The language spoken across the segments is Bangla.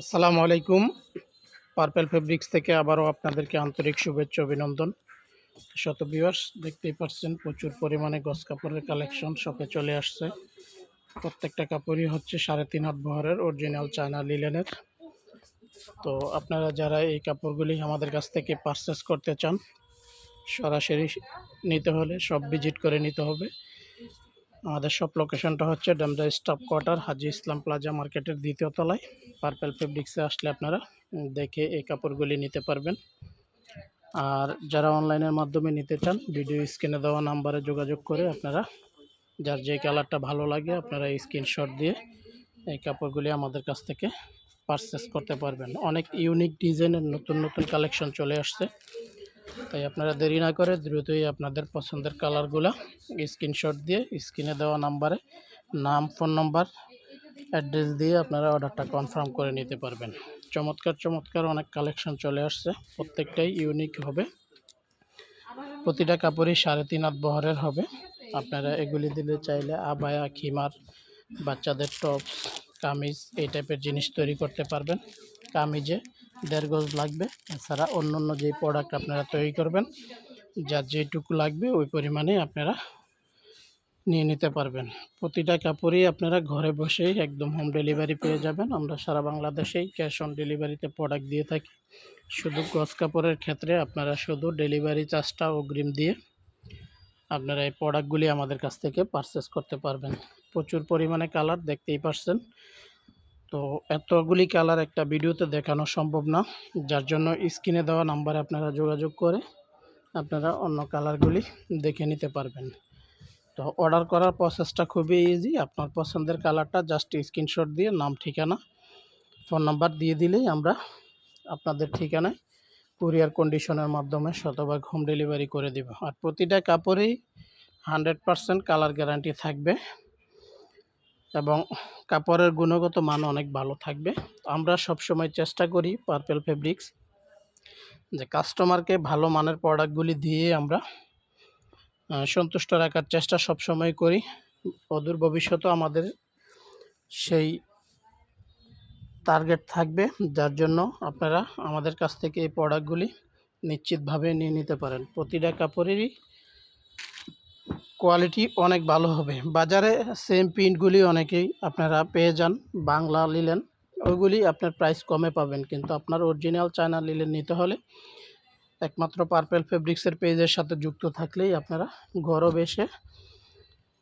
আসসালামু আলাইকুম। পার্পেল ফেব্রিক্স থেকে আবারও আপনাদেরকে আন্তরিক শুভেচ্ছা, অভিনন্দন। শত ভিউয়ার্স দেখতেই পাচ্ছেন, প্রচুর পরিমাণে গস কাপড়ের কালেকশন শপে চলে আসছে। প্রত্যেকটা কাপড়ই হচ্ছে সাড়ে তিন হাত বহরের অরিজিনাল চায়না লিলেনের তো আপনারা যারা এই কাপড়গুলি আমাদের কাছ থেকে পারচেস করতে চান, সরাসরি নিতে হলে সব ভিজিট করে নিতে হবে। আমাদের সব লোকেশনটা হচ্ছে Demra staff quarter Haji Islam plaza মার্কেটের দ্বিতীয় তলায়। পার্পেল ফেব্রিক্সে আসলে আপনারা দেখে এই কাপড়গুলি নিতে পারবেন। আর যারা অনলাইনের মাধ্যমে নিতে চান ভিডিও স্ক্রিনে দেওয়া নাম্বারে যোগাযোগ করে আপনারা, যার যে কালারটা ভালো লাগে, আপনারা স্ক্রিনশট দিয়ে এই কাপড়গুলি আমাদের কাছ থেকে পারচেস করতে পারবেন। অনেক ইউনিক ডিজাইনের নতুন নতুন কালেকশন চলে আসছে। তাই আপনারা দেরি না করে দ্রুতই আপনাদের পছন্দের কালারগুলো স্ক্রিনশট দিয়ে স্ক্রিনে দেওয়া নাম্বারে নাম, ফোন নাম্বার, অ্যাড্রেস দিয়ে আপনারা অর্ডারটা কনফার্ম করে নিতে পারবেন। চমৎকার চমৎকার অনেক কালেকশন চলে আসছে। প্রত্যেকটাই ইউনিক হবে। প্রতিটা কাপড়ই সাড়ে তিন হাত বহরের হবে। আপনারা এগুলি দিলে চাইলে আবায়া, খিমার, বাচ্চাদের টপ কামিজ এই টাইপের জিনিস তৈরি করতে পারবেন। কামিজে দেড় গজ লাগবে, এছাড়া অন্য অন্য যেই প্রোডাক্ট আপনারা তৈরি করবেন, যার যেটুকু লাগবে ওই পরিমাণে আপনারা নিয়ে নিতে পারবেন। প্রতিটা কাপড়ই আপনারা ঘরে বসেই একদম হোম ডেলিভারি পেয়ে যাবেন। আমরা সারা বাংলাদেশেই ক্যাশ অন ডেলিভারিতে প্রোডাক্ট দিয়ে থাকি। শুধু গজ কাপড়ের ক্ষেত্রে আপনারা শুধু ডেলিভারি চার্জটা অগ্রিম দিয়ে আপনারা এই প্রোডাক্টগুলি আমাদের কাছ থেকে পারচেস করতে পারবেন। প্রচুর পরিমাণে কালার দেখতেই পারছেন। তো এতগুলি কালার একটা ভিডিওতে দেখানো সম্ভব না। যার জন্য স্ক্রিনে দেওয়া নাম্বারে আপনারা যোগাযোগ করে আপনারা অন্য কালারগুলি দেখে নিতে পারবেন। তো অর্ডার করার প্রসেসটা খুবই ইজি আপনার পছন্দের কালারটা জাস্ট স্ক্রিনশট দিয়ে নাম, ঠিকানা ফোন নাম্বার দিয়ে দিলেই আমরা আপনাদের ঠিকানায় কুরিয়ার কন্ডিশনের মাধ্যমে শতভাগ হোম ডেলিভারি করে দেব। আর প্রতিটা কাপড়েই হান্ড্রেড পারসেন্ট কালার গ্যারান্টি থাকবে। এবং কাপড়ের গুণগত মান অনেক ভালো থাকবে। আমরা সবসময় চেষ্টা করি পার্পেল ফেব্রিক্স যে কাস্টমারকে ভালো মানের প্রোডাক্টগুলি দিয়ে আমরা সন্তুষ্ট রাখার চেষ্টা সবসময় করি। অদূর ভবিষ্যতেও আমাদের সেই টার্গেট থাকবে, যার জন্য আপনারা আমাদের কাছ থেকে এই প্রোডাক্টগুলি নিশ্চিতভাবে নিয়ে নিতে পারেন। প্রতিটা কাপড়েরই কোয়ালিটি অনেক ভালো হবে। বাজারে সেম প্রিন্টগুলি অনেকেই আপনারা পেয়ে যান, বাংলা নিলেন, ওইগুলি আপনার প্রাইস কমে পাবেন। কিন্তু আপনার অরিজিনাল চায়না লিলেন নিতে হলে একমাত্র পার্পেল ফেব্রিক্সের পেজের সাথে যুক্ত থাকলেই আপনারা ঘরও বেশে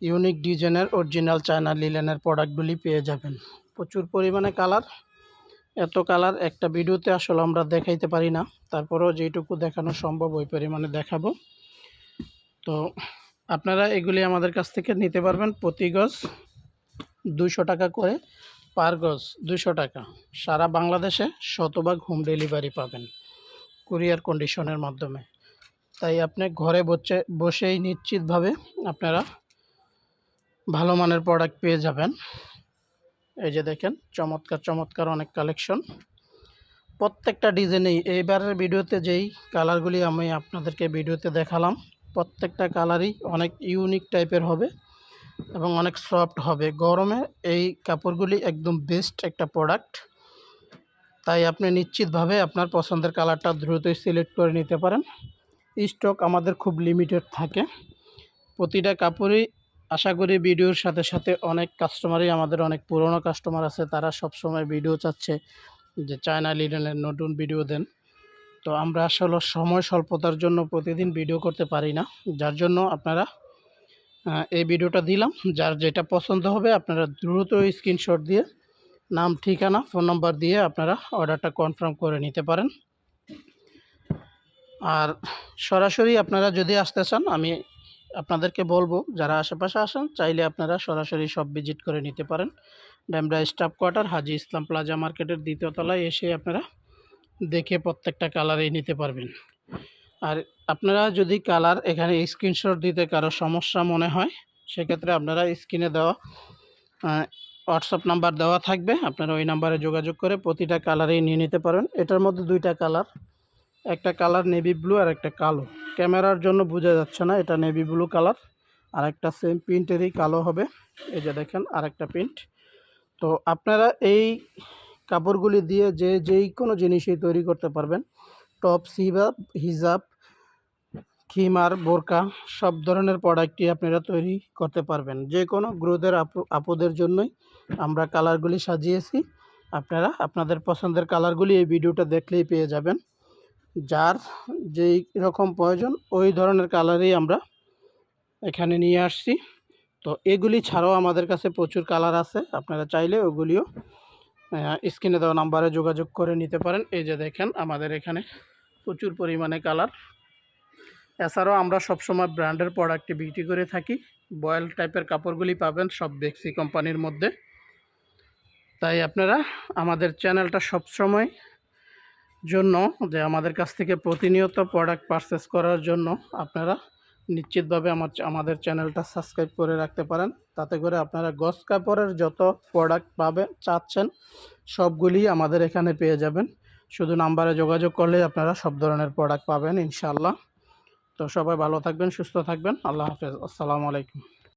ইউনিক ডিজাইনের অরিজিনাল চায়না লিলেনের প্রোডাক্টগুলি পেয়ে যাবেন। প্রচুর পরিমাণে কালার এত কালার একটা ভিডিওতে আসলে আমরা দেখাইতে পারি না। তারপরেও যেটুকু দেখানো সম্ভব ওই পরিমাণে দেখাবো। তো আপনারা এগুলি আমাদের কাছ থেকে নিতে পারবেন প্রতি গজ দুশো টাকা করে পার গজ দুশো টাকা। সারা বাংলাদেশে শতভাগ হোম ডেলিভারি পাবেন কুরিয়ার কন্ডিশনের মাধ্যমে। তাই আপনি ঘরে বসে, বসেই নিশ্চিতভাবে আপনারা ভালো মানের প্রোডাক্ট পেয়ে যাবেন। এই যে দেখেন, চমৎকার চমৎকার অনেক কালেকশন প্রত্যেকটা ডিজাইনেই এইবারের ভিডিওতে যেই কালারগুলি আমি আপনাদেরকে ভিডিওতে দেখালাম প্রত্যেকটা কালারই অনেক ইউনিক টাইপের হবে এবং অনেক সফট হবে। গরমে এই কাপড়গুলি একদম বেস্ট একটা প্রোডাক্ট তাই আপনি নিশ্চিতভাবে আপনার পছন্দের কালারটা দ্রুতই সিলেক্ট করে নিতে পারেন। স্টক আমাদের খুব লিমিটেড থাকে। প্রতিটা কাপড়ই আশা করি ভিডিওর সাথে সাথে অনেক কাস্টমারই আমাদের অনেক পুরনো কাস্টমার আছে, তারা সবসময় ভিডিও চাচ্ছে যে চায়না লিডেনের নতুন ভিডিও দেন। তো আমরা আসলে সময় স্বল্পতার জন্য প্রতিদিন ভিডিও করতে পারি না। যার জন্য আপনারা এই ভিডিওটা দিলাম। যার যেটা পছন্দ হবে, আপনারা দ্রুত স্ক্রিনশট দিয়ে, নাম, ঠিকানা ফোন নাম্বার দিয়ে আপনারা অর্ডারটা কনফার্ম করে নিতে পারেন। আর সরাসরি আপনারা যদি আসতে চান, আমি আপনাদেরকে বলব, যারা আশেপাশে আসেন, চাইলে আপনারা সরাসরি সব ভিজিট করে নিতে পারেন। Demra staff quarter Haji Islam plaza মার্কেটের দ্বিতীয় তলায় এসে আপনারা দেখে প্রত্যেকটা কালারেই নিতে পারবেন। আর আপনারা যদি কালার এখানে স্ক্রিনশট দিতে কারও সমস্যা মনে হয়, সেক্ষেত্রে আপনারা স্ক্রিনে দেওয়া হোয়াটসঅ্যাপ নাম্বার দেওয়া থাকবে। আপনারা ওই নাম্বারে যোগাযোগ করে প্রতিটা কালারেই নিয়ে নিতে পারেন। এটার মধ্যে দুইটা কালার একটা কালার নেভি ব্লু আর একটা কালো। ক্যামেরার জন্য বোঝা যাচ্ছে না, এটা নেভি ব্লু কালার আর একটা সেম প্রিন্টেরই কালো হবে। এই যে দেখেন আর একটা প্রিন্ট তো আপনারা এই কাপড়গুলি দিয়ে যে যেই কোনো জিনিসই তৈরি করতে পারবেন। টপ সিবাব হিজাব, খিমার, বোরকা, সব ধরনের প্রোডাক্টই আপনারা তৈরি করতে পারবেন। যে কোনো গ্রোদের আপু, আপুদের জন্যই আমরা কালারগুলি সাজিয়েছি। আপনারা আপনাদের পছন্দের কালারগুলি এই ভিডিওটা দেখলেই পেয়ে যাবেন। যার যেই রকম প্রয়োজন ওই ধরনের কালারই আমরা এখানে নিয়ে আসছি। তো এগুলি ছাড়াও আমাদের কাছে প্রচুর কালার আছে। আপনারা চাইলে ওগুলিও স্ক্রিনে দেওয়া নাম্বারে যোগাযোগ করে নিতে পারেন। এই যে দেখেন, আমাদের এখানে প্রচুর পরিমাণে কালার। এছাড়াও আমরা সবসময় ব্র্যান্ডের প্রোডাক্টটি বিক্রি করে থাকি। বয়েল টাইপের কাপড়গুলি পাবেন সব বেক্সি কোম্পানির মধ্যে। তাই আপনারা আমাদের চ্যানেলটা সবসময় জন্য যে আমাদের কাছ থেকে প্রতিনিয়ত প্রোডাক্ট পারচেস করার জন্য আপনারা নিশ্চিতভাবে আমার আমাদের চ্যানেলটা সাবস্ক্রাইব করে রাখতে পারেন। তাতে করে আপনারা গস কাপড়ের যত প্রোডাক্ট পাবে চাচ্ছেন সবগুলি আমাদের এখানে পেয়ে যাবেন। শুধু নাম্বারে যোগাযোগ করলেই আপনারা সব ধরনের প্রোডাক্ট পাবেন ইনশাল্লাহ তো সবাই ভালো থাকবেন, সুস্থ থাকবেন। আল্লাহ হাফেজ। আসসালামু আলাইকুম।